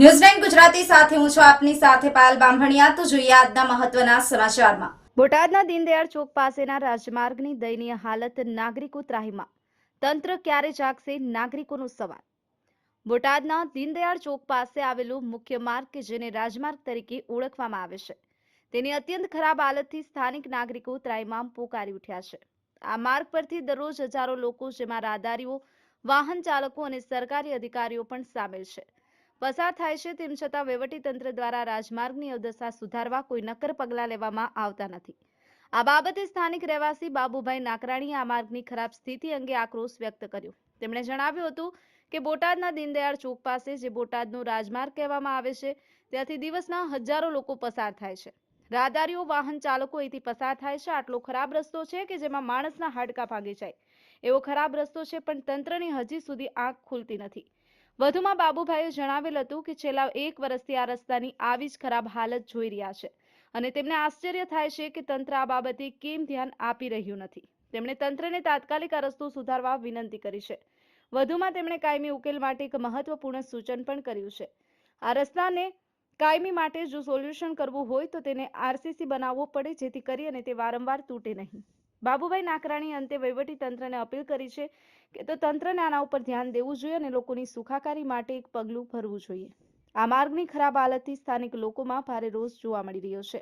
News nine Gujarati સાથે હું છું આપની સાથે પાયલ બામભણિયા. તો જોઈએ આજના મહત્વના સમાચારમાં. બોટાદના દીનદયાળ ચોક પાસેના રાજમાર્ગની દયનીય હાલત નાગરિકો ત્રાહીમાં તંત્ર ક્યારે જાગશે નાગરિકોનો સવાલ. બોટાદના દીનદયાળ ચોક પાસે આવેલું મુખ્ય માર્ગ કે જેને રાજમાર્ગ તરીકે ઓળખવામાં આવે છે. તેની અત્યંત ખરાબ હાલતથી સ્થાનિક નાગરિકો ત્રાહીમામ પોકારી ઉઠ્યા છે. આ માર્ગ પરથી દરરોજ હજારો લોકો જેમાં રાહદારીઓ, વાહન ચાલકો અને સરકારી અધિકારીઓ પણ સામેલ છે. પસાર થાય છે, તેમ છતાં વહીવટીતંત્ર દ્વારા રાજમાર્ગની અવદશા સુધારવા કોઈ નક્કર પગલાં લેવામાં આવતા નથી. આ બાબતે સ્થાનિક રહેવાસી બાબુભાઈ નાકરાણીએ આ માર્ગની ખરાબ સ્થિતિ અંગે આક્રોશ વ્યક્ત કર્યો. તેમણે જણાવ્યું હતું કે બોટાદના દીનદયાળ ચોક પાસે, જે બોટાદનો રાજમાર્ગ કહેવામાં આવે છે, ત્યાંથી દિવસના હજારો લોકો પસાર થાય છે. રાહદારીઓ, વાહન ચાલકો અહીંથી પસાર થાય છે. આટલો ખરાબ રસ્તો છે કે જેમાં માણસના હાડકાં ભાંગી જાય. એવો ખરાબ રસ્તો છે, પણ તંત્રની હજી સુધી આંખ ખુલતી નથી. વધુમાં બાબુભાઈએ જણાવેલ હતું કે છેલ્લા એક વર્ષથી આ રસ્તાની આવી જ ખરાબ હાલત જોઈ રહ્યા છે અને તેમને આશ્ચર્ય થાય છે કે તંત્ર આ બાબતે કેમ ધ્યાન આપી રહ્યું નથી. તેમણે તંત્રને તાત્કાલિક આ રસ્તો સુધારવા વિનંતી કરી છે. વધુમાં તેમણે કાયમી ઉકેલ માટે એક મહત્વપૂર્ણ સૂચન પણ કર્યું છે. આ રસ્તાને કાયમી માટે જો સોલ્યુશન કરવું હોય તો તેને આરસીસી બનાવવો પડે જેથી કરી અને તે વારંવાર તૂટે નહીં. બાબુભાઈ નાકરાણી અંતે વહીવટી તંત્રને અપીલ કરી છે કે તો તંત્રને આના ઉપર ધ્યાન દેવું જોઈએ અને લોકોની સુખાકારી માટે એક પગલું ભરવું જોઈએ. આ માર્ગની ખરાબ હાલતથી સ્થાનિક લોકોમાં ભારે રોષ જોવા મળી રહ્યો છે.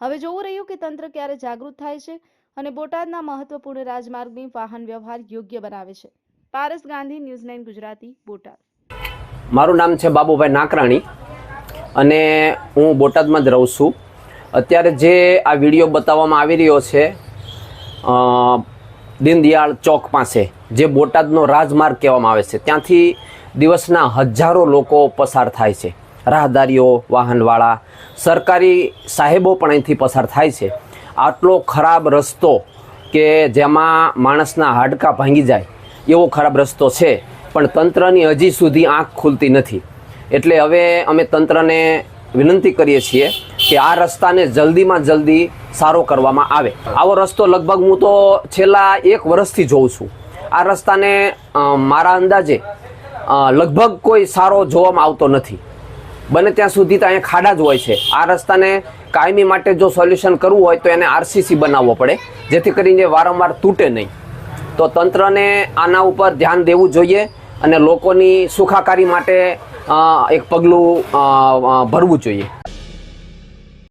હવે જોવું રહ્યું કે તંત્ર ક્યારે જાગૃત થાય છે અને બોટાદના મહત્વપૂર્ણ રાજમાર્ગની વાહન વ્યવહાર યોગ્ય બનાવે છે. Paras Gandhi, news nine Gujarati, Botad. મારું નામ છે બાબુભાઈ નાકરાણી અને હું બોટાદમાં જ રહું છું. અત્યારે જે આ વીડિયો બતાવવામાં આવી રહ્યો છે દીનદયાળ ચોક પાસે, જે બોટાદનો રાજમાર્ગ કહેવામાં આવે છે. ત્યાંથી દિવસના હજારો લોકો પસાર થાય છે. રાહદારીઓ, વાહનવાળા, સરકારી સાહેબો પણ અહીંથી પસાર થાય છે. આટલો ખરાબ રસ્તો કે જેમાં માણસના હાડકાં ભાંગી જાય, એવો ખરાબ રસ્તો છે, પણ તંત્રની હજી સુધી આંખ ખુલતી નથી. એટલે હવે અમે તંત્રને વિનંતી કરીએ છીએ કે આ રસ્તાને જલ્દીમાં જલ્દી સારો કરવામાં આવે. આવો રસ્તો લગભગ હું તો છેલ્લા એક વર્ષથી જોઉં છું. આ રસ્તાને મારા અંદાજે લગભગ કોઈ સારો જોવામાં આવતો નથી. બને ત્યાં સુધી તો અહીંયા ખાડા જ હોય છે. આ રસ્તાને કાયમી માટે જો સોલ્યુશન કરવું હોય તો એને આરસીસી બનાવવો પડે. જેથી કરીને વારંવાર તૂટે નહીં. તો તંત્રને આના ઉપર ધ્યાન દેવું જોઈએ અને લોકોની સુખાકારી માટે એક પગલું ભરવું જોઈએ.